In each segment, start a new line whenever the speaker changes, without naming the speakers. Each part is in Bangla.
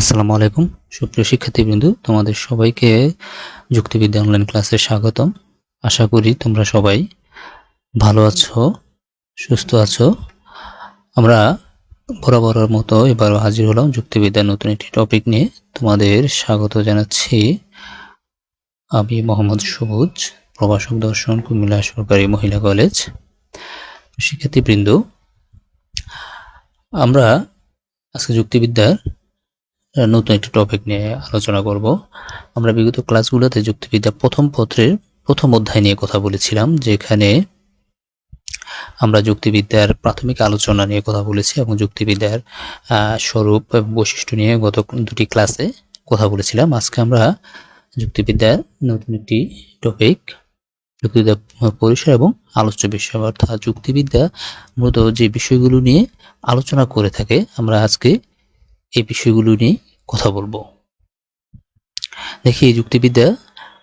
আসসালামু আলাইকুম। সুপ্রিয় শিক্ষার্থীবৃন্দ, তোমাদের সবাইকে যুক্তিবিদ্যা অনলাইন ক্লাসে স্বাগতম। আশা করি তোমরা সবাই ভালো আছো, সুস্থ আছো। আমরা বরাবরের মতো এবারও হাজির হলাম যুক্তিবিদ্যার নতুন একটি টপিক নিয়ে। তোমাদের স্বাগত জানাচ্ছি আমি মোহাম্মদ সবুজ, প্রভাষক দর্শন, কুমিল্লা সরকারি মহিলা কলেজ শিক্ষার্থীবৃন্দ, আমরা আজকে যুক্তিবিদ্যার নতুন একটি টপিক নিয়ে আলোচনা করব। আমরা বিগত ক্লাসগুলোতে যুক্তিবিদ্যা প্রথম পত্রের প্রথম অধ্যায় নিয়ে কথা বলেছিলাম, যেখানে আমরা যুক্তিবিদ্যার প্রাথমিক আলোচনা নিয়ে কথা বলেছি এবং যুক্তিবিদ্যার স্বরূপ বৈশিষ্ট্য নিয়ে গত দুটি ক্লাসে কথা বলেছিলাম। আজকে আমরা যুক্তিবিদ্যার নতুন একটি টপিক যুক্তিবিদ্যা পরিসর এবং আলোচ্য বিষয়, অর্থাৎ যুক্তিবিদ্যা মূলত যে বিষয়গুলো নিয়ে আলোচনা করে থাকে, আমরা আজকে এই বিষয়গুলো নিয়ে কথা বলব। দেখি যুক্তিবিদ্যা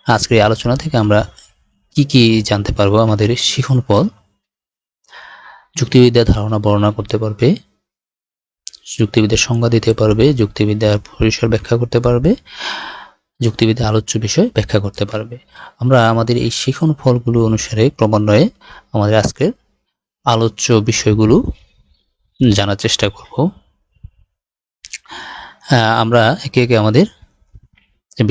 আজকের আলোচনা থেকে আমরা কি কি জানতে পারব আমাদের শিখন পদ। যুক্তিবিদ্যার ধারণা বর্ণনা করতে পারবে, যুক্তিবিদ্যার সংজ্ঞা দিতে পারবে, যুক্তিবিদ্যার পরিসর ব্যাখ্যা করতে পারবে যুক্তিবিদ্যা আলোচ্য বিষয় ব্যাখ্যা করতে পারবে। আমরা আমাদের এই শিখন ফলগুলো অনুসারে ক্রমান্বয়ে আমাদের আজকের আলোচ্য বিষয়গুলো জানার চেষ্টা করব। আমরা একে একে আমাদের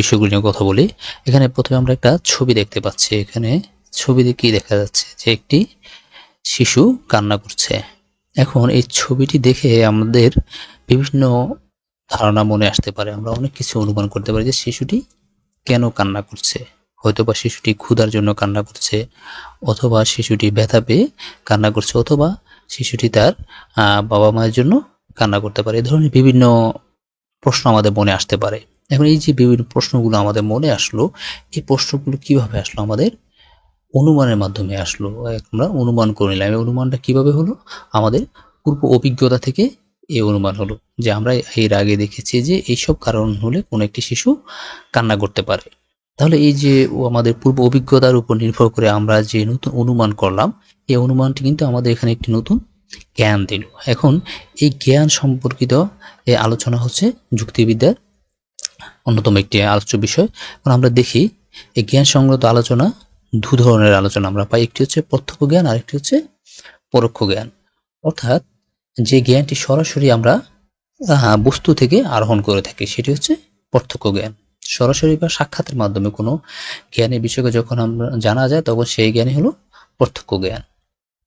বিষয়গুলো নিয়ে কথা বলি। এখানে প্রথমে আমরা একটা ছবি দেখতে পাচ্ছি। এখানে ছবিতে কি দেখা যাচ্ছে? যে একটি শিশু কান্না করছে। এখন এই ছবিটি দেখে আমাদের বিভিন্ন ধারণা মনে আসতে পারে। আমরা অনেক কিছু অনুমান করতে পারি যে শিশুটি কেন কান্না করছে। হয়তোবা শিশুটি ক্ষুধার জন্য কান্না করছে, অথবা শিশুটি ব্যথা পেয়ে কান্না করছে, অথবা শিশুটি তার বাবা মায়ের জন্য কান্না করতে পারে। এই ধরনের বিভিন্ন প্রশ্ন আমাদের মনে আসতে পারে। এখন এই যে বিভিন্ন প্রশ্নগুলো আমাদের মনে আসলো, এই প্রশ্নগুলো কীভাবে আসলো আমাদের? অনুমানের মাধ্যমে আসলো। আমরা অনুমান করে নিলাম। এই অনুমানটা কীভাবে হলো? আমাদের পূর্ব অভিজ্ঞতা থেকে এই অনুমান হলো যে আমরা এর আগে দেখেছি যে এইসব কারণ হলে কোনো একটি শিশু কান্না করতে পারে। তাহলে এই যে আমাদের পূর্ব অভিজ্ঞতার উপর নির্ভর করে আমরা যে নতুন অনুমান করলাম, এই অনুমানটি কিন্তু আমাদের এখানে একটি নতুন জ্ঞান দিল। এখন এই জ্ঞান সম্পর্কিত এই আলোচনা হচ্ছে যুক্তিবিদ্যার অন্যতম একটি আলোচ্য বিষয়। এখন আমরা দেখি, এই জ্ঞান সংগত আলোচনা দু ধরনের আলোচনা আমরা পাই। একটি হচ্ছে প্রত্যক্ষ জ্ঞান আর একটি হচ্ছে পরোক্ষ জ্ঞান অর্থাৎ যে জ্ঞানটি সরাসরি আমরা বস্তু থেকে আরোহণ করে থাকি, সেটি হচ্ছে প্রত্যক্ষ জ্ঞান সরাসরি বা সাক্ষাতের মাধ্যমে কোনো জ্ঞানের বিষয়কে যখন আমরা জানা যায়, তখন সেই জ্ঞানই হলো প্রত্যক্ষ জ্ঞান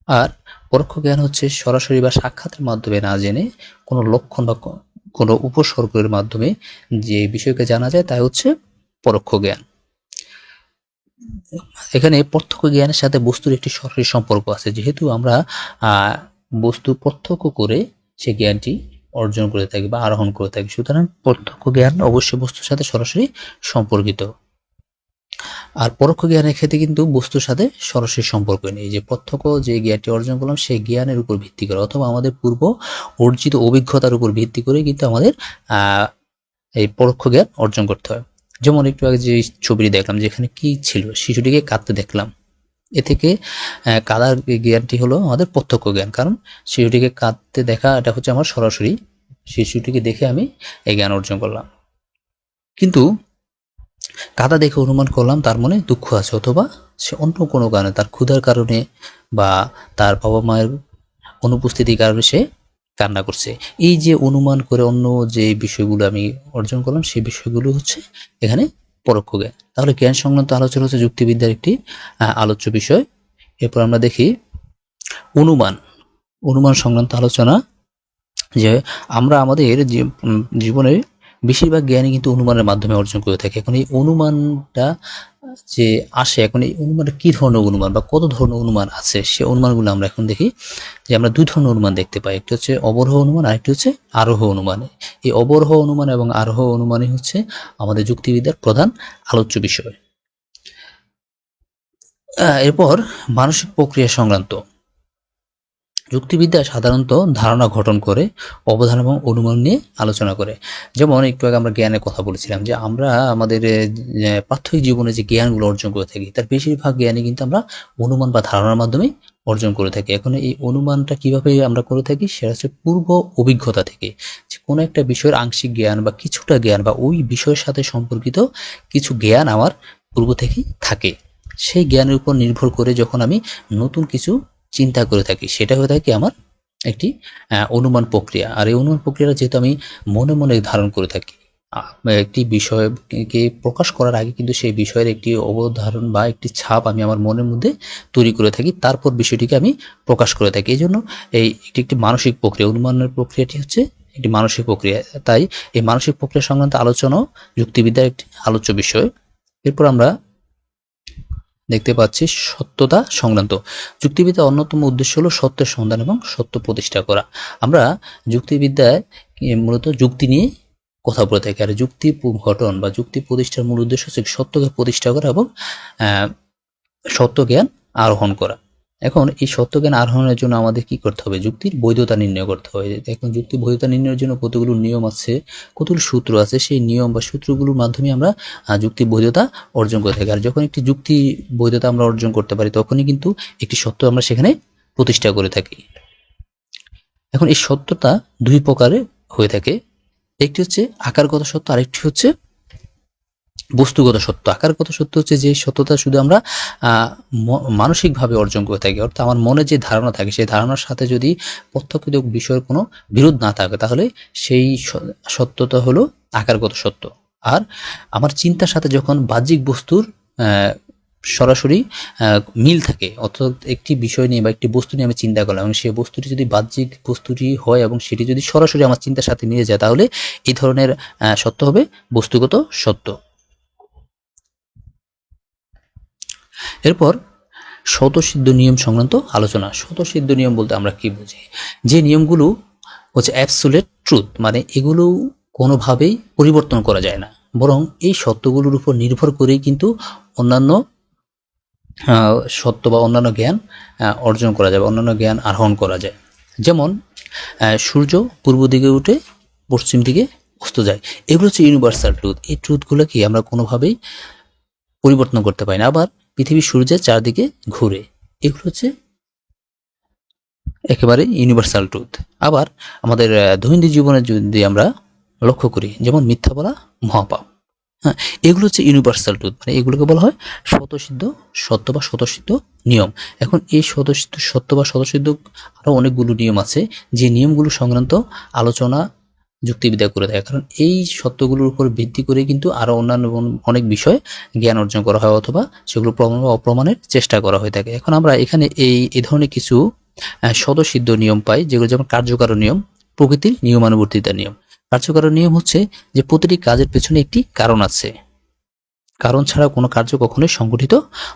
আর পরোক্ষ জ্ঞান হচ্ছে সরাসরি বা সাক্ষাতের মাধ্যমে না জেনে কোনো লক্ষণ বা কোনো উপসর্গের মাধ্যমে যে বিষয়কে জানা যায় তাই হচ্ছে পরোক্ষ জ্ঞান। এখানে প্রত্যক্ষ জ্ঞানের সাথে বস্তুর একটি সরাসরি সম্পর্ক আছে। যেহেতু আমরা বস্তু প্রত্যক্ষ করে সে জ্ঞানটি অর্জন করে থাকি বা আরোহণ করে থাকি, সুতরাং প্রত্যক্ষ জ্ঞান অবশ্যই বস্তুর সাথে সরাসরি সম্পর্কিত। আর পরোক্ষ জ্ঞানের ক্ষেত্রে কিন্তু বস্তুর সাথে সরাসরি সম্পর্ক নেই। যে প্রত্যক্ষ যে জ্ঞানটি অর্জন করলাম, সেই জ্ঞানের উপর ভিত্তি করে অথবা আমাদের পূর্ব অর্জিত অভিজ্ঞতার উপর ভিত্তি করে কিন্তু আমাদের এই পরোক্ষ জ্ঞান অর্জন করতে হয়। যেমন একটু আগে যে ছবিটি দেখলাম, যেখানে কি ছিল, শিশুটিকে কাঁদতে দেখলাম। এ থেকে কাদার জ্ঞানটি হলো আমাদের প্রত্যক্ষ জ্ঞান। কারণ শিশুটিকে কাঁদতে দেখা, এটা হচ্ছে আমার সরাসরি শিশুটিকে দেখে আমি এই জ্ঞান অর্জন করলাম। কিন্তু কাদা দেখে অনুমান করলাম তার মনে দুঃখ আছে, অথবা সে অন্য কোনো কারণে তার ক্ষুধার কারণে বা তার বাবা মায়ের অনুপস্থিতির কারণে সে কান্না করছে। এই যে অনুমান করে অন্য যে বিষয়গুলো আমি অর্জন করলাম, সেই বিষয়গুলো হচ্ছে এখানে পরোক্ষ জ্ঞান। তাহলে জ্ঞান সংক্রান্ত আলোচনা হচ্ছে যুক্তিবিদ্যার একটি আলোচ্য বিষয়। এরপর আমরা দেখি অনুমান। অনুমান সংক্রান্ত আলোচনা যে আমরা আমাদের জীবনে বেশিরভাগ জ্ঞানই কিন্তু অনুমানের মাধ্যমে অর্জন করে থাকে। এখন এই অনুমানটা যে আসে, এখন এই অনুমানটা কি ধরনের অনুমান বা কত ধরনের অনুমান আছে, সে অনুমানগুলো আমরা এখন দেখি যে আমরা দুই ধরনের অনুমান দেখতে পাই। একটি হচ্ছে অবরোহ অনুমান আর একটি হচ্ছে আরোহ অনুমান। এই অবরোহ অনুমান এবং আরোহ অনুমানই হচ্ছে আমাদের যুক্তিবিদ্যার প্রধান আলোচ্য বিষয়। এরপর মানসিক প্রক্রিয়া সংক্রান্ত। যুক্তিবিদ্যা সাধারণত ধারণা গঠন করে, অবধারণ এবং অনুমান নিয়ে আলোচনা করে। যেমন একটু আগে আমরা জ্ঞানের কথা বলেছিলাম যে আমরা আমাদের প্রাথমিক জীবনে যে জ্ঞানগুলো অর্জন করে থাকি, তার বেশিরভাগ জ্ঞানই কিন্তু আমরা অনুমান বা ধারণার মাধ্যমে অর্জন করে থাকি। এখন এই অনুমানটা কীভাবে আমরা করে থাকি, সেটা হচ্ছে পূর্ব অভিজ্ঞতা থেকে। যে কোনো একটা বিষয়ের আংশিক জ্ঞান বা কিছুটা জ্ঞান বা ওই বিষয়ের সাথে সম্পর্কিত কিছু জ্ঞান আমার পূর্ব থেকেই থাকে। সেই জ্ঞানের উপর নির্ভর করে যখন আমি নতুন কিছু চিন্তা করে থাকি। সেটা হয়ে থাকে আমার একটি অনুমান প্রক্রিয়া। আর এই অনুমান প্রক্রিয়াটা যেহেতু আমি মনে মনে ধারণ করে থাকি একটি বিষয়কে প্রকাশ করার আগে কিন্তু সেই বিষয়ের একটি অবধারণ বা একটি ছাপ আমি আমার মনের মধ্যে তৈরি করে থাকি, তারপর বিষয়টিকে আমি প্রকাশ করে থাকি। এই জন্য এই একটি একটি মানসিক প্রক্রিয়া। অনুমানের প্রক্রিয়াটি হচ্ছে একটি মানসিক প্রক্রিয়া। তাই এই মানসিক প্রক্রিয়া সংক্রান্ত আলোচনাও যুক্তিবিদ্যার একটি আলোচ্য বিষয়। এরপর আমরা দেখতে পাচ্ছি সত্যতা সংক্রান্ত। যুক্তিবিদ্যার অন্যতম উদ্দেশ্য হলো সত্যের সন্ধান এবং সত্য প্রতিষ্ঠা করা। আমরা যুক্তিবিদ্যায় মূলত যুক্তি নিয়ে কথা বলে থাকি। আর যুক্তি গঠন বা যুক্তি প্রতিষ্ঠার মূল উদ্দেশ্য হচ্ছে সত্যকে প্রতিষ্ঠা করা এবং সত্য জ্ঞান আরোহণ করা। এখন এই সত্য জ্ঞান আরোহণের জন্য আমাদের কি করতে হবে? যুক্তির বৈধতা নির্ণয় করতে হবে। এখন যুক্তির বৈধতা নির্ণয়ের জন্য কতগুলো নিয়ম আছে, কতগুলো সূত্র আছে, সেই নিয়ম বা সূত্রগুলোর মাধ্যমে আমরা যুক্তির বৈধতা অর্জন করে থাকি। আর যখন একটি যুক্তি বৈধতা আমরা অর্জন করতে পারি, তখনই কিন্তু একটি সত্য আমরা সেখানে প্রতিষ্ঠা করে থাকি। এখন এই সত্যটা দুই প্রকারে হয়ে থাকে। একটি হচ্ছে আকারগত সত্য, আরেকটি হচ্ছে বস্তুগত সত্য, আকারগত সত্য হচ্ছে যে সত্যতা শুধু আমরা মানসিকভাবে অর্জন করে থাকি, অর্থাৎ আমার মনে যে ধারণা থাকে, সেই ধারণার সাথে যদি প্রত্যক্ষ বিষয়ের কোনো বিরোধ না থাকে, তাহলে সেই সত্যতা হলো আকারগত সত্য। আর আমার চিন্তার সাথে যখন বাহ্যিক বস্তুর সরাসরি মিল থাকে, অর্থাৎ একটি বিষয় নিয়ে বা একটি বস্তু নিয়ে আমি চিন্তা করলাম, এবং সেই বস্তুটি যদি বাহ্যিক বস্তুটি হয় এবং সেটি যদি সরাসরি আমার চিন্তার সাথে মিলে যায়, তাহলে এই ধরনের সত্য হবে বস্তুগত সত্য। এরপর স্বতঃসিদ্ধ নিয়ম সংক্রান্ত আলোচনা। স্বতঃসিদ্ধ নিয়ম বলতে আমরা কি বুঝি? যে নিয়মগুলো হচ্ছে অ্যাবসোলেট ট্রুথ মানে এগুলো কোনোভাবেই পরিবর্তন করা যায় না। বরং এই সত্যগুলোর উপর নির্ভর করেই কিন্তু অন্যান্য সত্য বা অন্যান্য জ্ঞান অর্জন করা যায় বা অন্যান্য জ্ঞান আহরণ করা যায়। যেমন সূর্য পূর্ব দিকে উঠে পশ্চিম দিকে অস্ত যায়। এগুলো হচ্ছে ইউনিভার্সাল ট্রুথ এই ট্রুথগুলোকে আমরা কোনোভাবেই পরিবর্তন করতে পারি না। আবার পৃথিবী সূর্যের চারদিকে ঘুরে। এগুলো হচ্ছে একেবারে ইউনিভার্সাল ট্রুথ আবার আমাদের দৈনন্দিন জীবনে যদি আমরা লক্ষ্য করি, যেমন মিথ্যা বলা মহাপাপ। হ্যাঁ এগুলো হচ্ছে ইউনিভার্সাল ট্রুথ মানে এগুলোকে বলা হয় স্বতঃসিদ্ধ সত্য বা স্বতঃসিদ্ধ নিয়ম। এখন এই স্বতঃসিদ্ধ, সত্য বা স্বতঃসিদ্ধ আরও অনেকগুলো নিয়ম আছে। যে নিয়মগুলো সংক্রান্ত আলোচনা যুক্তিবিদ্যা করে থাকে কারণ এই সত্যগুলোর উপর ভিত্তি করে কিন্তু আরও অন্যান্য অনেক বিষয় জ্ঞান অর্জন করা হয় অথবা সেগুলো প্রমাণ বা অপ্রমাণের চেষ্টা করা হয়ে থাকে। এখন আমরা এখানে এই এ ধরনের কিছু আহ, স্বতঃসিদ্ধ নিয়ম পাই যেগুলো যেমন কার্যকর নিয়ম প্রকৃতির নিয়মানুবর্তিতার নিয়ম। কার্যকর নিয়ম হচ্ছে যে প্রতিটি কাজের পেছনে একটি কারণ আছে। কারণ ছাড়া কোনো কার্য কখনোই সংগঠিত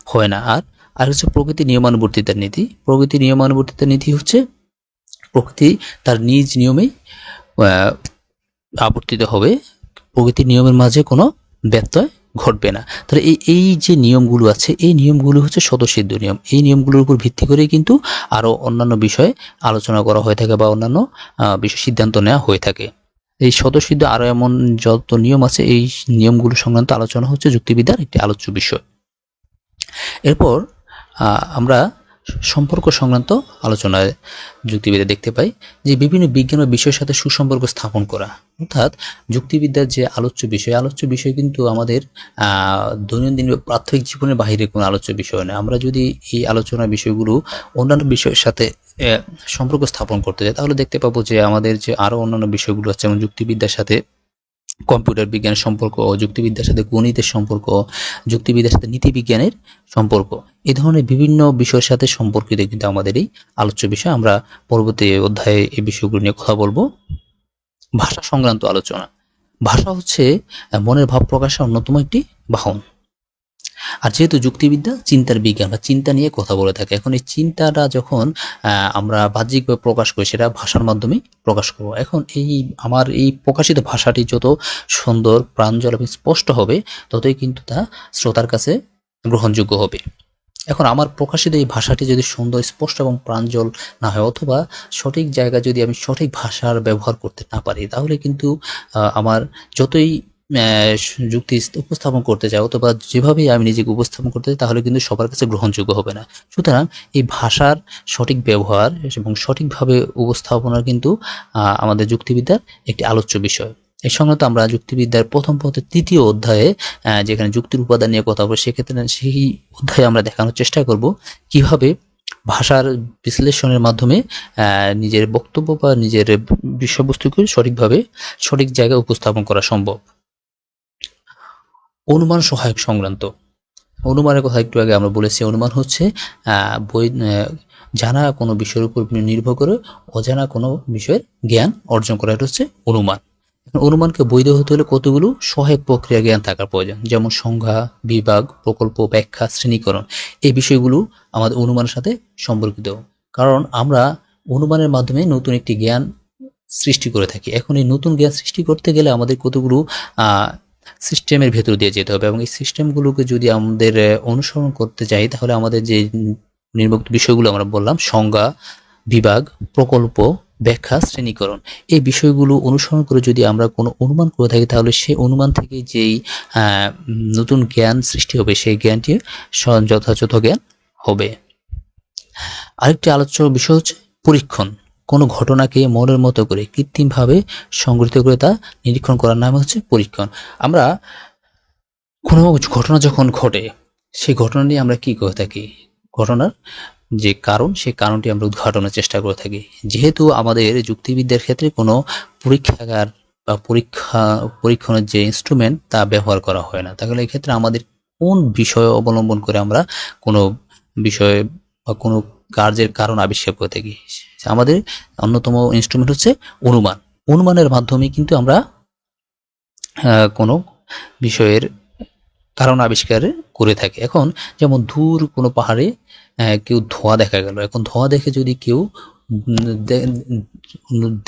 হয় না। আর আর হচ্ছে প্রকৃতি নিয়মানুবর্তিতার নীতি। প্রকৃতি নিয়মানুবর্তিতার নীতি হচ্ছে প্রকৃতি তার নিজ নিয়মেই আহ, আবর্তিত হবে, প্রকৃতির নিয়মের মাঝে কোনো ব্যত্যয় ঘটবে না। তাহলে এই এই যে নিয়মগুলো আছে, এই নিয়মগুলো হচ্ছে স্বতঃসিদ্ধ নিয়ম। এই নিয়মগুলোর উপর ভিত্তি করে কিন্তু আরও অন্যান্য বিষয়ে আলোচনা করা হয়ে থাকে বা অন্যান্য বিষয় সিদ্ধান্ত নেওয়া হয়ে থাকে। এই স্বতঃসিদ্ধ আরও এমন যত নিয়ম আছে, এই নিয়মগুলো সংক্রান্ত আলোচনা হচ্ছে যুক্তিবিদ্যার একটি আলোচ্য বিষয়। এরপর আমরা সম্পর্ক সংক্রান্ত আলোচনায় যুক্তিবিদ্যা দেখতে পাই যে বিভিন্ন বিজ্ঞান বা বিষয়ের সাথে সুসম্পর্ক স্থাপন করা। অর্থাৎ যুক্তিবিদ্যার যে আলোচ্য বিষয় আলোচ্য বিষয় কিন্তু আমাদের দৈনন্দিন প্রাথমিক জীবনের বাইরে কোনো আলোচ্য বিষয় নয়। আমরা যদি এই আলোচনা বিষয়গুলো অন্যান্য বিষয়ের সাথে সম্পর্ক স্থাপন করতে যাই, তাহলে দেখতে পাবো যে আমাদের যে আরও অন্যান্য বিষয়গুলো আছে, যেমন যুক্তিবিদ্যার সাথে কম্পিউটার বিজ্ঞানের সম্পর্ক, যুক্তিবিদ্যার সাথে গণিতের সম্পর্ক, যুক্তিবিদ্যার সাথে নীতিবিজ্ঞানের সম্পর্ক। এ ধরনের বিভিন্ন বিষয়ের সাথে সম্পর্কিত কিন্তু আমাদের এই আলোচ্য বিষয়। আমরা পরবর্তী অধ্যায়ে এই বিষয়গুলো নিয়ে কথা বলব। ভাষা সংক্রান্ত আলোচনা। ভাষা হচ্ছে, মনের ভাব প্রকাশের অন্যতম একটি বাহন। আর যেহেতু যুক্তিবিদ্যা, চিন্তার বিজ্ঞান বা চিন্তা নিয়ে কথা বলে থাকে। এখন এই চিন্তাটা যখন আমরা বাহ্যিকভাবে প্রকাশ করি, সেটা ভাষার মাধ্যমে প্রকাশ করব। এখন এই, আমার এই প্রকাশিত ভাষাটি যত সুন্দর প্রাঞ্জল এবং স্পষ্ট হবে, ততই কিন্তু তা শ্রোতার কাছে গ্রহণযোগ্য হবে। এখন আমার প্রকাশিত এই ভাষাটি যদি সুন্দর, স্পষ্ট এবং প্রাঞ্জল না হয়, অথবা সঠিক জায়গায় যদি আমি সঠিক ভাষার ব্যবহার করতে না পারি, তাহলে কিন্তু আমার যতই যুক্তি উপস্থাপন করতে চাই অথবা যেভাবেই আমি নিজেকে উপস্থাপন করতে চাই, তাহলে কিন্তু সবার কাছে গ্রহণযোগ্য হবে না। সুতরাং এই ভাষার সঠিক ব্যবহার এবং সঠিকভাবে উপস্থাপনা কিন্তু আমাদের যুক্তিবিদ্যার একটি আলোচ্য বিষয়। এই সংক্রান্ত আমরা যুক্তিবিদ্যার প্রথম পথে তৃতীয় অধ্যায়ে যেখানে যুক্তির উপাদান নিয়ে কথা বলব, সেক্ষেত্রে সেই অধ্যায়ে আমরা দেখানোর চেষ্টা করব কীভাবে ভাষার বিশ্লেষণের মাধ্যমে নিজের বক্তব্য বা নিজের বিষয়বস্তুকে সঠিকভাবে সঠিক জায়গায় উপস্থাপন করা সম্ভব। অনুমান সহায়ক সংক্রান্ত। অনুমানের কথা একটু আগে আমরা বলেছি, অনুমান হচ্ছে বই জানা কোনো বিষয়ের উপর নির্ভর করে অজানা কোনো বিষয়ের জ্ঞান অর্জন করা, এটা হচ্ছে অনুমান। অনুমানকে বৈধ হতে হলে কতগুলো সহায়ক প্রক্রিয়া জ্ঞান থাকার প্রয়োজন? যেমন সংজ্ঞা, বিভাগ, প্রকল্প, ব্যাখ্যা, শ্রেণীকরণ, এই বিষয়গুলো আমাদের অনুমানের সাথে সম্পর্কিত। কারণ আমরা অনুমানের মাধ্যমে নতুন একটি জ্ঞান সৃষ্টি করে থাকি। এখন এই নতুন জ্ঞান সৃষ্টি করতে গেলে আমাদের কতগুলো সিস্টেমের ভেতর দিয়ে যেতে হবে এবং এই সিস্টেমগুলোকে যদি আমাদের অনুসরণ করতে যাই, তাহলে আমাদের যে নির্ভুক্ত বিষয়গুলো আমরা বললাম, সংজ্ঞা, বিভাগ, প্রকল্প, ব্যাখ্যা, শ্রেণীকরণ, এই বিষয়গুলো অনুসরণ করে যদি আমরা কোনো অনুমান করে থাকি, তাহলে সেই অনুমান থেকে যেই নতুন জ্ঞান সৃষ্টি হবে, সেই জ্ঞানটি যথাযথ জ্ঞান হবে। আরেকটি আলোচ্য বিষয় হচ্ছে পরীক্ষণ। কোনো ঘটনাকে মনের মতো করে কৃত্রিমভাবে সংগঠিত করে তা নিরীক্ষণ করার নাম হচ্ছে পরীক্ষণ। আমরা কোনো ঘটনা যখন ঘটে, সেই ঘটনা নিয়ে আমরা কি করে থাকি? ঘটনার যে কারণ, সেই কারণটি আমরা উদ্ঘাটনের চেষ্টা করে থাকি। যেহেতু আমাদের যুক্তিবিদ্যার ক্ষেত্রে কোনো পরীক্ষাগার বা পরীক্ষা, পরীক্ষণের যে ইনস্ট্রুমেন্ট তা ব্যবহার করা হয় না। তাহলে এক্ষেত্রে আমাদের কোন বিষয় অবলম্বন করে আমরা কোনো বিষয়ে বা কোনো কার্যের কারণ আবিষ্কার করে থাকি আমাদের অন্যতম ইনস্ট্রুমেন্ট হচ্ছে অনুমান। অনুমানের মাধ্যমে কিন্তু আমরা কোনো বিষয়ের কারণ আবিষ্কার করে থাকে। এখন যেমন দূর কোনো পাহাড়ে কেউ ধোঁয়া দেখা গেল। এখন ধোঁয়া দেখে যদি কেউ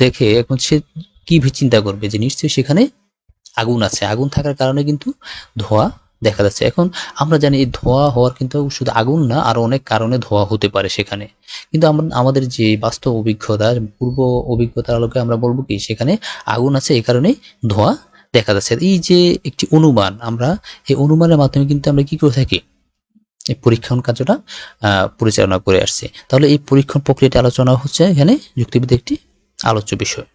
দেখে, এখন সে কি চিন্তা করবে যে নিশ্চয়ই সেখানে আগুন আছে। আগুন থাকার কারণে কিন্তু ধোঁয়া দেখা যাচ্ছে। এখন আমরা জানি এই ধোঁয়া হওয়ার কিন্তু শুধু আগুন না, আরও অনেক কারণে ধোঁয়া হতে পারে সেখানে। কিন্তু আমাদের যে বাস্তব অভিজ্ঞতা, পূর্ব অভিজ্ঞতার আলোকে আমরা বলব কি, সেখানে আগুন আছে এই কারণে ধোঁয়া দেখা যাচ্ছে। এই যে একটি অনুমান, আমরা এই অনুমানের মাধ্যমে কিন্তু আমরা কি করে থাকি? এই পরীক্ষণ কার্যটা পরিচালনা করে আসছে। তাহলে এই পরীক্ষণ প্রক্রিয়াটি আলোচনা হচ্ছে এখানে যুক্তিবিদ্যা একটি আলোচ্য বিষয়।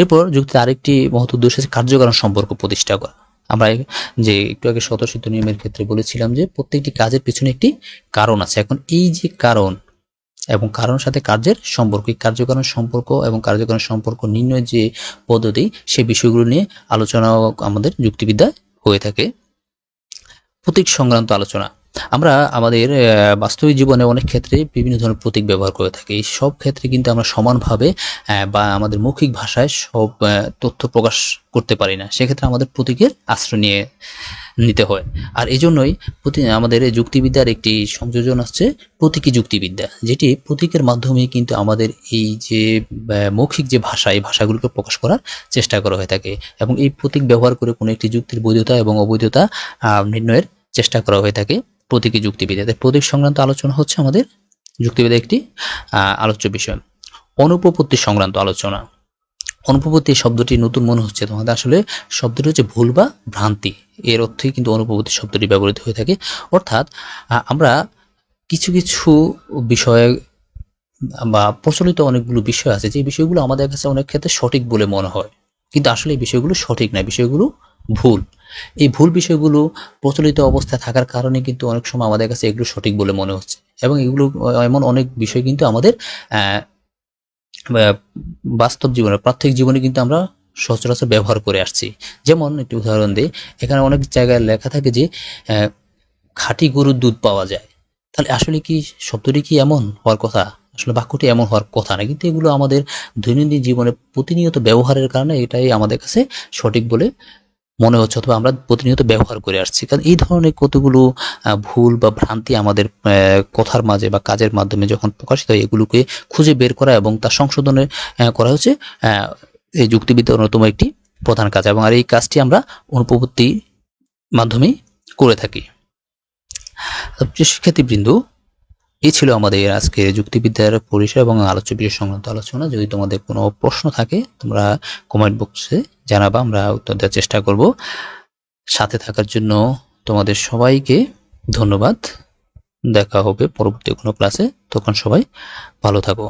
এরপর যুক্তির আরেকটি মহৎ উদ্দেশ্য হচ্ছে কার্যকারণ সম্পর্ক প্রতিষ্ঠা করা। আমরা যে একটু আগে স্বতঃসিদ্ধ নিয়মের ক্ষেত্রে বলেছিলাম যে প্রত্যেকটি কাজের পিছনে একটি কারণ আছে। এখন এই যে কারণ এবং কারণের সাথে কার্যের সম্পর্ক কার্যকারণ সম্পর্ক এবং কার্যকারণ সম্পর্ক নির্ণয়ের যে পদ্ধতি সেই বিষয়গুলো নিয়ে আলোচনা আমাদের যুক্তিবিদ্যা হয়ে থাকে। প্রতীক সংক্রান্ত আলোচনা। আমরা আমাদের বাস্তবিক জীবনে অনেক ক্ষেত্রে বিভিন্ন ধরনের প্রতীক ব্যবহার করে থাকি। এই সব ক্ষেত্রে কিন্তু আমরা সমানভাবে বা আমাদের মৌখিক ভাষায় সব তথ্য প্রকাশ করতে পারি না। সেক্ষেত্রে আমাদের প্রতীকের আশ্রয় নিয়ে নিতে হয়। আর এই জন্যই প্রতি- আমাদের যুক্তিবিদ্যার একটি সংযোজন আছে প্রতীকী যুক্তিবিদ্যা, যেটি প্রতীকের মাধ্যমে কিন্তু আমাদের এই যে মৌখিক যে ভাষা, এই ভাষাগুলোকে প্রকাশ করার চেষ্টা করা হয়ে থাকে এবং এই প্রতীক ব্যবহার করে কোনো একটি যুক্তির বৈধতা এবং অবৈধতা নির্ণয়ের চেষ্টা করা হয়ে থাকে। প্রতীকী যুক্তিবিদ্যাতে প্রতীক সংক্রান্ত আলোচনা হচ্ছে আমাদের যুক্তিবিদ্যা একটি আলোচ্য বিষয়। অনুপপত্তি সংক্রান্ত আলোচনা। অনুপপত্তি শব্দটি নতুন মনে হচ্ছে তোমাদের। আসলে শব্দটি হচ্ছে ভুল বা ভ্রান্তি। এর অর্থেই কিন্তু অনুপপত্তি শব্দটি ব্যবহৃত হয়ে থাকে। অর্থাৎ আমরা কিছু কিছু বিষয়ে বা প্রচলিত অনেকগুলো বিষয় আছে। যে বিষয়গুলো আমাদের কাছে অনেক ক্ষেত্রে সঠিক বলে মনে হয়। কিন্তু আসলে এই বিষয়গুলো সঠিক না বিষয়গুলো ভুল। এই ভুল বিষয়গুলো প্রচলিত অবস্থায় থাকার কারণে কিন্তু অনেক সময় আমাদের কাছে এগুলো সঠিক বলে মনে হচ্ছে। এবং এগুলো, এমন অনেক বিষয় কিন্তু আমাদের বাস্তব জীবনে, প্রাত্যহিক জীবনে কিন্তু আমরা সচরাচর ব্যবহার করে আসছি। যেমন একটি উদাহরণ দিই, এখানে অনেক জায়গায় লেখা থাকে যে খাঁটি গরুর দুধ পাওয়া যায়। তাহলে আসলে কি শব্দটি কি এমন হওয়ার কথা? আসলে বাক্যটি এমন হওয়ার কথা না। কিন্তু এগুলো আমাদের দৈনন্দিন জীবনে প্রতিনিয়ত ব্যবহারের কারণে এটাই আমাদের কাছে সঠিক বলে মনে হচ্ছে অথবা আমরা প্রতিনিয়ত ব্যবহার করে আসছি। কারণ এই ধরনের কতগুলো ভুল বা ভ্রান্তি আমাদের কথার মাঝে বা কাজের মাধ্যমে যখন প্রকাশিত হয়, এগুলোকে খুঁজে বের করা এবং তার সংশোধনের করা হচ্ছে এই যুক্তিবিদ্যার অন্যতম একটি প্রধান কাজ। এবং আর এই কাজটি আমরা অনুপপত্তির মাধ্যমেই করে থাকি। তো শিক্ষার্থীবৃন্দ এই ছিল আমাদের আজকে যুক্তিবিদ্যার পরিসর এবং আলোচ্য বিষয় সংক্রান্ত আলোচনা। যদি তোমাদের কোনো প্রশ্ন থাকে, তোমরা কমেন্ট বক্সে জানাবা, আমরা উত্তর দেওয়ার চেষ্টা করব। সাথে থাকার জন্য তোমাদের সবাইকে ধন্যবাদ। দেখা হবে পরবর্তী কোনো ক্লাসে তখন সবাই ভালো থাকো।